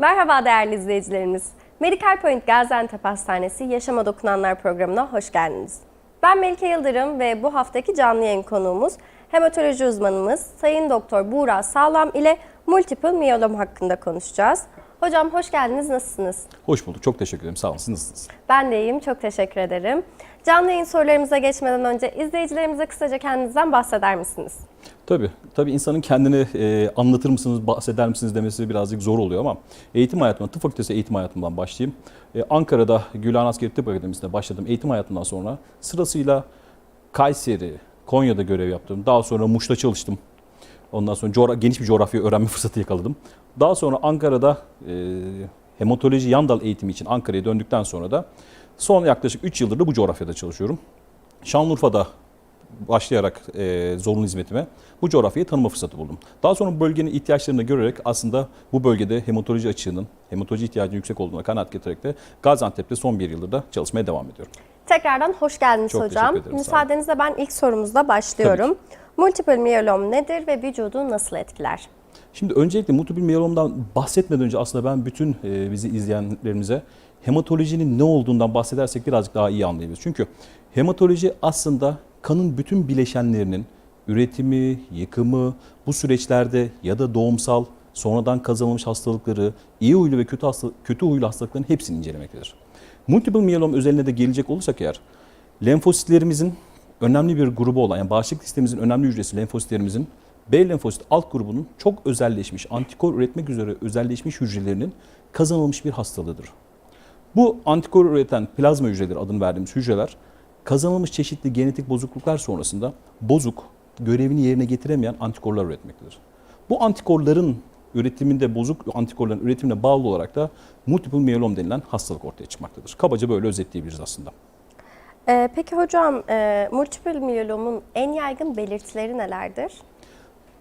Merhaba değerli izleyicilerimiz. Medical Point Gaziantep Hastanesi Yaşama Dokunanlar programına hoş geldiniz. Ben Melike Yıldırım ve bu haftaki canlı yayın konuğumuz hematoloji uzmanımız Sayın Doktor Buğra Sağlam ile multiple miyelom hakkında konuşacağız. Hocam hoş geldiniz, nasılsınız? Hoş bulduk. Çok teşekkür ederim. Sağ olun. Siz nasılsınız? Ben de iyiyim, çok teşekkür ederim. Canlı yayın sorularımıza geçmeden önce izleyicilerimize kısaca kendinizden bahseder misiniz? Tabii. Tabii insanın kendini e, anlatır mısınız, bahseder misiniz demesi birazcık zor oluyor ama eğitim hayatımdan, tıp fakültesi eğitim hayatımdan başlayayım. E, Ankara'da Gülhan Askeri Tıp Akademisi'nde başladım. Eğitim hayatımdan sonra sırasıyla Kayseri, Konya'da görev yaptım. Daha sonra Muş'ta çalıştım. Ondan sonra coğra- geniş bir coğrafya öğrenme fırsatı yakaladım. Daha sonra Ankara'da e, hematoloji yan dal eğitimi için Ankara'ya döndükten sonra da son yaklaşık 3 yıldır da bu coğrafyada çalışıyorum. Şanlıurfa'da başlayarak e, zorunlu hizmetime bu coğrafyayı tanıma fırsatı buldum. Daha sonra bölgenin ihtiyaçlarını görerek aslında bu bölgede hematoloji açığının, hematoloji ihtiyacının yüksek olduğuna kanaat getirerek de Gaziantep'te son bir yıldır da çalışmaya devam ediyorum. Tekrardan hoş geldiniz Çok hocam. ederim. Müsaadenizle ben ilk sorumuzla başlıyorum. Multiple miyelom nedir ve vücudu nasıl etkiler? Şimdi öncelikle multiple miyelomdan bahsetmeden önce aslında ben bütün e, bizi izleyenlerimize hematolojinin ne olduğundan bahsedersek birazcık daha iyi anlayabiliriz. Çünkü hematoloji aslında kanın bütün bileşenlerinin üretimi, yıkımı, bu süreçlerde ya da doğumsal, sonradan kazanılmış hastalıkları, iyi huylu ve kötü, hasta, kötü huylu hastalıkların hepsini incelemektedir. Multiple miyelom özeline de gelecek olursak eğer, lenfositlerimizin önemli bir grubu olan, yani bağışıklık sistemimizin önemli hücresi lenfositlerimizin B lenfosit alt grubunun çok özelleşmiş, antikor üretmek üzere özelleşmiş hücrelerinin kazanılmış bir hastalığıdır. Bu antikor üreten plazma hücreleri adını verdiğimiz hücreler kazanılmış çeşitli genetik bozukluklar sonrasında bozuk, görevini yerine getiremeyen antikorlar üretmektedir. Bu antikorların üretiminde bozuk antikorların üretimine bağlı olarak da multiple miyelom denilen hastalık ortaya çıkmaktadır. Kabaca böyle özetleyebiliriz aslında. Ee, peki hocam, e, multiple miyelomun en yaygın belirtileri nelerdir?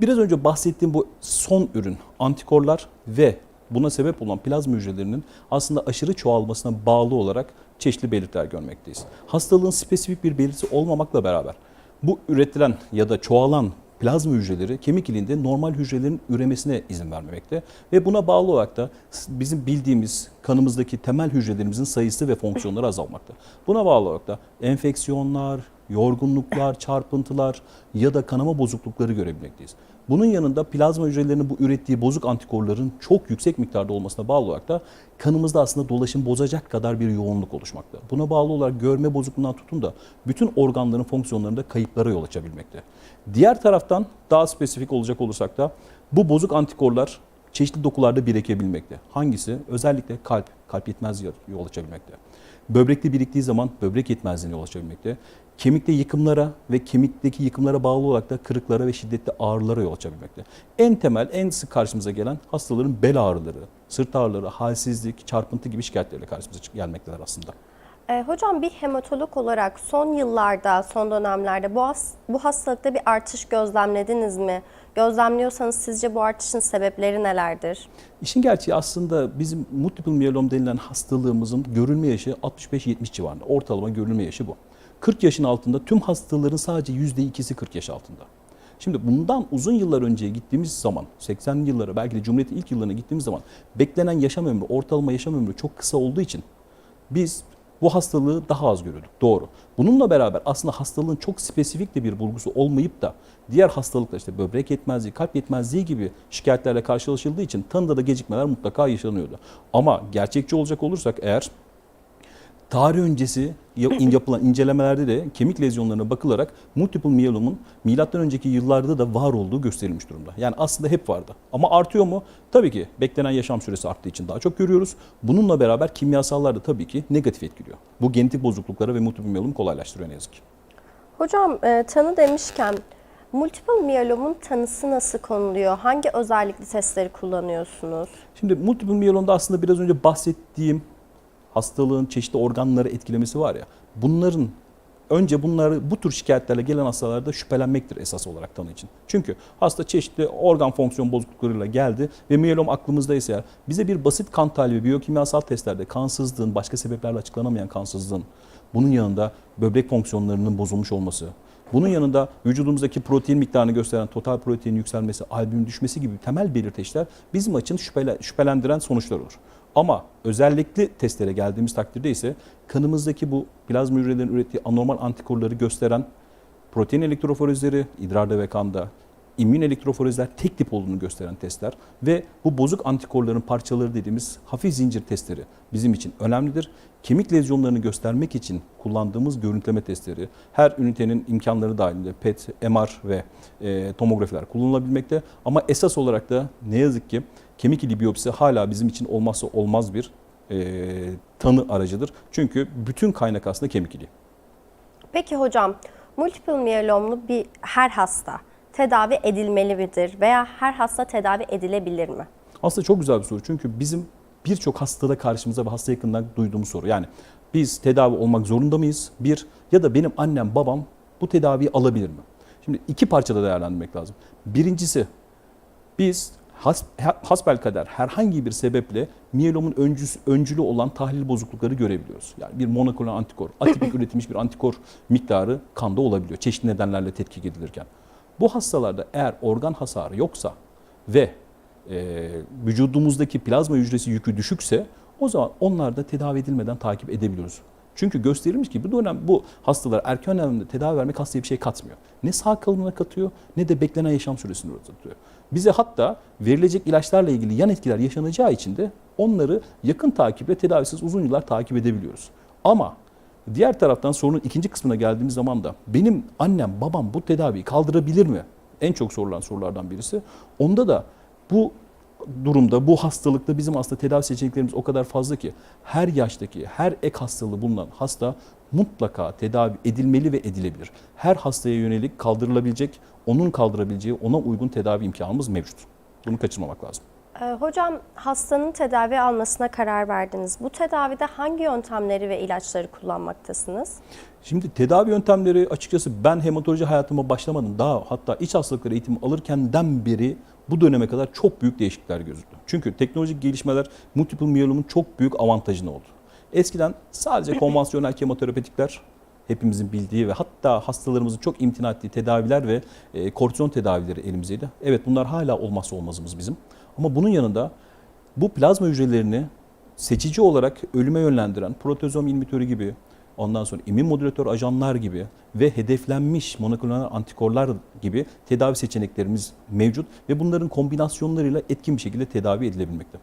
Biraz önce bahsettiğim bu son ürün antikorlar ve buna sebep olan plazma hücrelerinin aslında aşırı çoğalmasına bağlı olarak çeşitli belirtiler görmekteyiz. Hastalığın spesifik bir belirtisi olmamakla beraber bu üretilen ya da çoğalan plazma hücreleri kemik iliğinde normal hücrelerin üremesine izin vermemekte ve buna bağlı olarak da bizim bildiğimiz kanımızdaki temel hücrelerimizin sayısı ve fonksiyonları azalmakta. Buna bağlı olarak da enfeksiyonlar, yorgunluklar, çarpıntılar ya da kanama bozuklukları görebilmekteyiz. Bunun yanında plazma hücrelerinin bu ürettiği bozuk antikorların çok yüksek miktarda olmasına bağlı olarak da kanımızda aslında dolaşım bozacak kadar bir yoğunluk oluşmakta. Buna bağlı olarak görme bozukluğundan tutun da bütün organların fonksiyonlarında kayıplara yol açabilmekte. Diğer taraftan daha spesifik olacak olursak da bu bozuk antikorlar çeşitli dokularda birikebilmekte. Hangisi? Özellikle kalp, kalp yetmezliği yol açabilmekte. Böbrekte biriktiği zaman böbrek yetmezliğine yol açabilmekte. Kemikte yıkımlara ve kemikteki yıkımlara bağlı olarak da kırıklara ve şiddetli ağrılara yol açabilmekte. En temel, en sık karşımıza gelen hastaların bel ağrıları, sırt ağrıları, halsizlik, çarpıntı gibi şikayetlerle karşımıza gelmekteler aslında. Ee, hocam bir hematolog olarak son yıllarda, son dönemlerde bu, has- bu hastalıkta bir artış gözlemlediniz mi? Gözlemliyorsanız sizce bu artışın sebepleri nelerdir? İşin gerçeği aslında bizim multiple miyelom denilen hastalığımızın görülme yaşı 65-70 civarında. Ortalama görülme yaşı bu. 40 yaşın altında tüm hastaların sadece %2'si 40 yaş altında. Şimdi bundan uzun yıllar önceye gittiğimiz zaman, 80'li yıllara belki de Cumhuriyet'in ilk yıllarına gittiğimiz zaman beklenen yaşam ömrü, ortalama yaşam ömrü çok kısa olduğu için biz bu hastalığı daha az görüyorduk. Doğru. Bununla beraber aslında hastalığın çok spesifik de bir bulgusu olmayıp da diğer hastalıklar işte böbrek yetmezliği, kalp yetmezliği gibi şikayetlerle karşılaşıldığı için tanıda da gecikmeler mutlaka yaşanıyordu. Ama gerçekçi olacak olursak eğer tarih öncesi ya- yapılan incelemelerde de kemik lezyonlarına bakılarak multiple miyelomun milattan önceki yıllarda da var olduğu gösterilmiş durumda. Yani aslında hep vardı. Ama artıyor mu? Tabii ki beklenen yaşam süresi arttığı için daha çok görüyoruz. Bununla beraber kimyasallar da tabii ki negatif etkiliyor. Bu genetik bozukluklara ve multiple miyelomu kolaylaştırıyor ne yazık ki. Hocam e, tanı demişken multiple miyelomun tanısı nasıl konuluyor? Hangi özellikli testleri kullanıyorsunuz? Şimdi multiple miyelomda aslında biraz önce bahsettiğim hastalığın çeşitli organları etkilemesi var ya. Bunların önce bunları bu tür şikayetlerle gelen hastalarda şüphelenmektir esas olarak tanı için. Çünkü hasta çeşitli organ fonksiyon bozukluklarıyla geldi ve miyelom aklımızdaysa eğer bize bir basit kan tahlili biyokimyasal testlerde kansızlığın başka sebeplerle açıklanamayan kansızlığın bunun yanında böbrek fonksiyonlarının bozulmuş olması, Bunun yanında vücudumuzdaki protein miktarını gösteren total protein yükselmesi, albümin düşmesi gibi temel belirteçler bizim için şüphele, şüphelendiren sonuçlar olur. Ama özellikle testlere geldiğimiz takdirde ise kanımızdaki bu plazma hücrelerin ürettiği anormal antikorları gösteren protein elektroforezleri idrarda ve kanda, immün elektroforezler tek tip olduğunu gösteren testler ve bu bozuk antikorların parçaları dediğimiz hafif zincir testleri bizim için önemlidir. Kemik lezyonlarını göstermek için kullandığımız görüntüleme testleri her ünitenin imkanları dahilinde PET, MR ve e, tomografiler kullanılabilmekte. Ama esas olarak da ne yazık ki kemik ili biyopsi hala bizim için olmazsa olmaz bir e, tanı aracıdır. Çünkü bütün kaynak aslında kemik iliği. Peki hocam, multiple miyelomlu bir her hasta tedavi edilmeli midir veya her hasta tedavi edilebilir mi? Aslında çok güzel bir soru. Çünkü bizim birçok hastada karşımıza ve hasta yakından duyduğumuz soru. Yani biz tedavi olmak zorunda mıyız? Bir ya da benim annem babam bu tedaviyi alabilir mi? Şimdi iki parçada değerlendirmek lazım. Birincisi biz has, hasbelkader herhangi bir sebeple miyelomun öncüsü, öncülü olan tahlil bozuklukları görebiliyoruz. Yani bir monoklonal antikor, atipik üretilmiş bir antikor miktarı kanda olabiliyor. Çeşitli nedenlerle tetkik edilirken. Bu hastalarda eğer organ hasarı yoksa ve e, vücudumuzdaki plazma hücresi yükü düşükse o zaman onlar da tedavi edilmeden takip edebiliyoruz. Çünkü gösterilmiş ki bu dönem bu hastalar erken dönemde tedavi vermek hastaya bir şey katmıyor. Ne sağ kalımına katıyor ne de beklenen yaşam süresini uzatıyor. Bize hatta verilecek ilaçlarla ilgili yan etkiler yaşanacağı için de onları yakın takiple tedavisiz uzun yıllar takip edebiliyoruz. Ama diğer taraftan sorunun ikinci kısmına geldiğimiz zaman da benim annem babam bu tedaviyi kaldırabilir mi? En çok sorulan sorulardan birisi. Onda da bu durumda, bu hastalıkta bizim aslında tedavi seçeneklerimiz o kadar fazla ki her yaştaki, her ek hastalığı bulunan hasta mutlaka tedavi edilmeli ve edilebilir. Her hastaya yönelik kaldırılabilecek, onun kaldırabileceği, ona uygun tedavi imkanımız mevcut. Bunu kaçırmamak lazım. Ee, hocam hastanın tedavi almasına karar verdiniz. Bu tedavide hangi yöntemleri ve ilaçları kullanmaktasınız? Şimdi tedavi yöntemleri açıkçası ben hematoloji hayatıma başlamadım. Daha hatta iç hastalıkları eğitimi alırkenden beri bu döneme kadar çok büyük değişiklikler gözüktü. Çünkü teknolojik gelişmeler multiple miyelomun çok büyük avantajını oldu. Eskiden sadece konvansiyonel kemoterapetikler hepimizin bildiği ve hatta hastalarımızın çok imtina ettiği tedaviler ve e, kortizon tedavileri elimizdeydi. Evet bunlar hala olmazsa olmazımız bizim. Ama bunun yanında bu plazma hücrelerini seçici olarak ölüme yönlendiren protezom inhibitörü gibi, ondan sonra immün modülatör ajanlar gibi ve hedeflenmiş monoklonal antikorlar gibi tedavi seçeneklerimiz mevcut ve bunların kombinasyonlarıyla etkin bir şekilde tedavi edilebilmekte.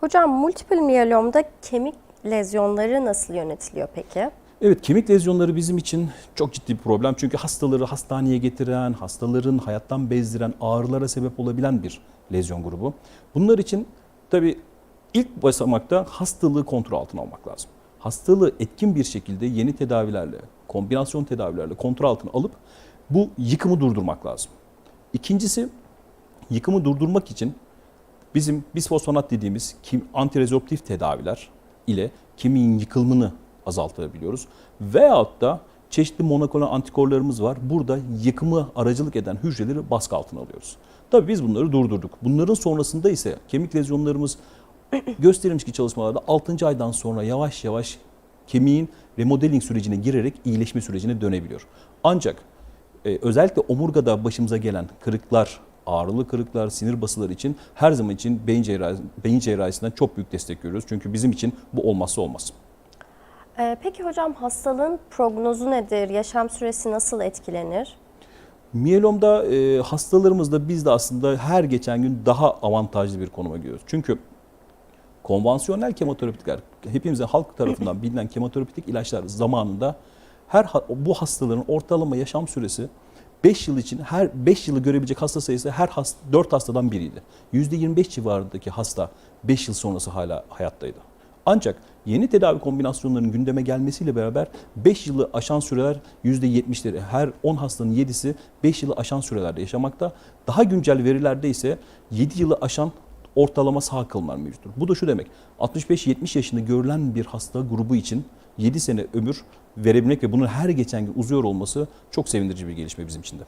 Hocam multiple miyelomda kemik lezyonları nasıl yönetiliyor peki? Evet kemik lezyonları bizim için çok ciddi bir problem. Çünkü hastaları hastaneye getiren, hastaların hayattan bezdiren, ağrılara sebep olabilen bir lezyon grubu. Bunlar için tabii ilk basamakta hastalığı kontrol altına almak lazım. Hastalığı etkin bir şekilde yeni tedavilerle, kombinasyon tedavilerle kontrol altına alıp bu yıkımı durdurmak lazım. İkincisi yıkımı durdurmak için bizim bisfosfonat dediğimiz kim antirezorptif tedaviler ile kemiğin yıkılımını azaltabiliyoruz. Veyahut da çeşitli monoklonal antikorlarımız var. Burada yıkımı aracılık eden hücreleri baskı altına alıyoruz. Tabii biz bunları durdurduk. Bunların sonrasında ise kemik lezyonlarımız gösterilmiş çalışmalarda 6. aydan sonra yavaş yavaş kemiğin remodeling sürecine girerek iyileşme sürecine dönebiliyor. Ancak e, özellikle omurgada başımıza gelen kırıklar, ağrılı kırıklar, sinir basıları için her zaman için beyin, cerrahi, beyin cerrahisinden çok büyük destek görüyoruz. Çünkü bizim için bu olmazsa olmaz. Ee, peki hocam hastalığın prognozu nedir? Yaşam süresi nasıl etkilenir? Miyelomda e, hastalarımızda biz de aslında her geçen gün daha avantajlı bir konuma geliyoruz. Çünkü konvansiyonel kemoterapitikler, hepimizin halk tarafından bilinen kemoterapitik ilaçlar zamanında her bu hastaların ortalama yaşam süresi 5 yıl için her 5 yılı görebilecek hasta sayısı her hast 4 hastadan biriydi. %25 civarındaki hasta 5 yıl sonrası hala hayattaydı. Ancak yeni tedavi kombinasyonlarının gündeme gelmesiyle beraber 5 yılı aşan süreler %70'leri. Her 10 hastanın 7'si 5 yılı aşan sürelerde yaşamakta. Daha güncel verilerde ise 7 yılı aşan ortalama sağ kalımlar mevcuttur. Bu da şu demek 65-70 yaşında görülen bir hasta grubu için 7 sene ömür verebilmek ve bunun her geçen gün uzuyor olması çok sevindirici bir gelişme bizim için de.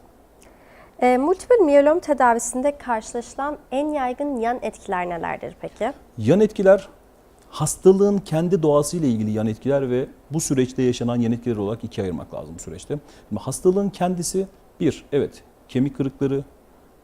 Ee, multiple miyelom tedavisinde karşılaşılan en yaygın yan etkiler nelerdir peki? Yan etkiler hastalığın kendi doğasıyla ilgili yan etkiler ve bu süreçte yaşanan yan etkiler olarak ikiye ayırmak lazım bu süreçte. Şimdi hastalığın kendisi bir, evet kemik kırıkları,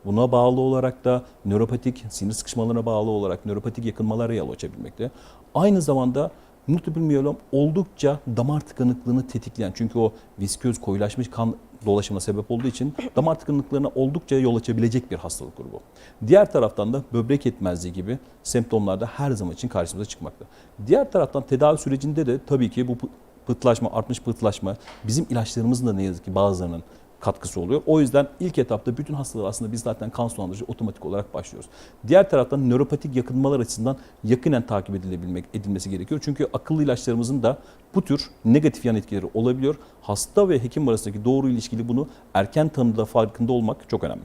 buna bağlı olarak da nöropatik sinir sıkışmalarına bağlı olarak nöropatik yakınmalara yol açabilmekte. Aynı zamanda multiple miyelom oldukça damar tıkanıklığını tetikleyen çünkü o visköz koyulaşmış kan dolaşımına sebep olduğu için damar tıkanıklarına oldukça yol açabilecek bir hastalık grubu. Diğer taraftan da böbrek yetmezliği gibi semptomlar da her zaman için karşımıza çıkmakta. Diğer taraftan tedavi sürecinde de tabii ki bu pı- pıhtılaşma, artmış pıhtılaşma bizim ilaçlarımızın da ne yazık ki bazılarının katkısı oluyor. O yüzden ilk etapta bütün hastalar aslında biz zaten kan sulandırıcı otomatik olarak başlıyoruz. Diğer taraftan nöropatik yakınmalar açısından yakinen takip edilebilmek edilmesi gerekiyor. Çünkü akıllı ilaçlarımızın da bu tür negatif yan etkileri olabiliyor. Hasta ve hekim arasındaki doğru ilişkili bunu erken tanıda farkında olmak çok önemli.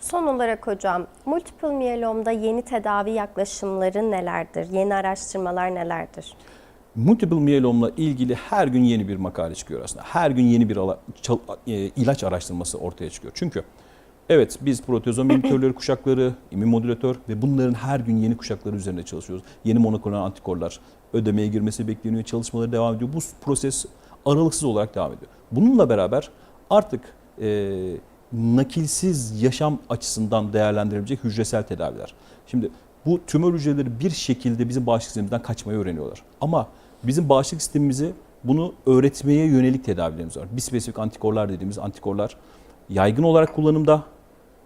Son olarak hocam, multiple miyelomda yeni tedavi yaklaşımları nelerdir? Yeni araştırmalar nelerdir? Multiple miyelomla ilgili her gün yeni bir makale çıkıyor aslında. Her gün yeni bir e, ilaç araştırması ortaya çıkıyor. Çünkü evet biz proteozom inhibitörleri kuşakları, immün modülatör ve bunların her gün yeni kuşakları üzerinde çalışıyoruz. Yeni monoklonal antikorlar ödemeye girmesi bekleniyor, çalışmaları devam ediyor. Bu proses aralıksız olarak devam ediyor. Bununla beraber artık e, nakilsiz yaşam açısından değerlendirilebilecek hücresel tedaviler. Şimdi bu tümör hücreleri bir şekilde bizim bağışıklık sistemimizden kaçmayı öğreniyorlar. Ama bizim bağışıklık sistemimizi bunu öğretmeye yönelik tedavilerimiz var. Bispesifik antikorlar dediğimiz antikorlar yaygın olarak kullanımda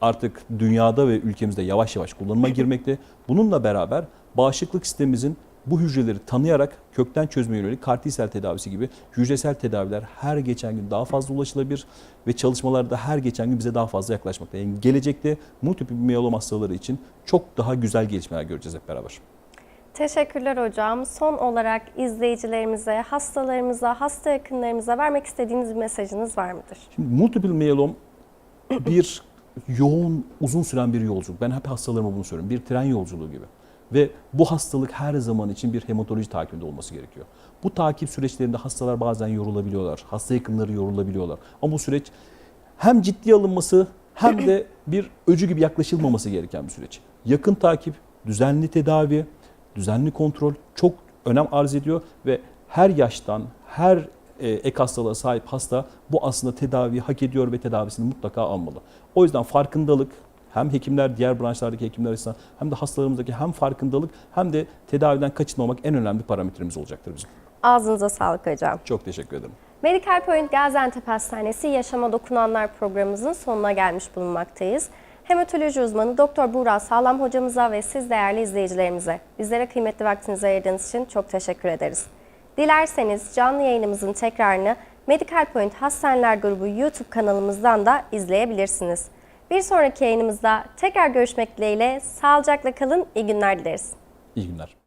artık dünyada ve ülkemizde yavaş yavaş kullanıma girmekte. Bununla beraber bağışıklık sistemimizin bu hücreleri tanıyarak kökten çözmeye yönelik CAR sel tedavisi gibi hücresel tedaviler her geçen gün daha fazla ulaşılabilir ve çalışmalarda her geçen gün bize daha fazla yaklaşmakta. Yani gelecekte multiple miyelom hastaları için çok daha güzel gelişmeler göreceğiz hep beraber. Teşekkürler hocam. Son olarak izleyicilerimize, hastalarımıza, hasta yakınlarımıza vermek istediğiniz bir mesajınız var mıdır? Şimdi multiple miyelom bir yoğun, uzun süren bir yolculuk. Ben hep hastalarıma bunu söylüyorum. Bir tren yolculuğu gibi. Ve bu hastalık her zaman için bir hematoloji takibinde olması gerekiyor. Bu takip süreçlerinde hastalar bazen yorulabiliyorlar. Hasta yakınları yorulabiliyorlar. Ama bu süreç hem ciddiye alınması hem de bir öcü gibi yaklaşılmaması gereken bir süreç. Yakın takip, düzenli tedavi, düzenli kontrol çok önem arz ediyor ve her yaştan, her e, ek hastalığa sahip hasta bu aslında tedaviyi hak ediyor ve tedavisini mutlaka almalı. O yüzden farkındalık hem hekimler, diğer branşlardaki hekimler açısından hem de hastalarımızdaki hem farkındalık hem de tedaviden kaçınmamak en önemli parametremiz olacaktır bizim. Ağzınıza sağlık hocam. Çok teşekkür ederim. Medical Point Gaziantep Hastanesi Yaşama Dokunanlar programımızın sonuna gelmiş bulunmaktayız. Hematoloji uzmanı Doktor Buğra Sağlam hocamıza ve siz değerli izleyicilerimize bizlere kıymetli vaktinizi ayırdığınız için çok teşekkür ederiz. Dilerseniz canlı yayınımızın tekrarını Medical Point Hastaneler Grubu YouTube kanalımızdan da izleyebilirsiniz. Bir sonraki yayınımızda tekrar görüşmek dileğiyle sağlıcakla kalın, iyi günler dileriz. İyi günler.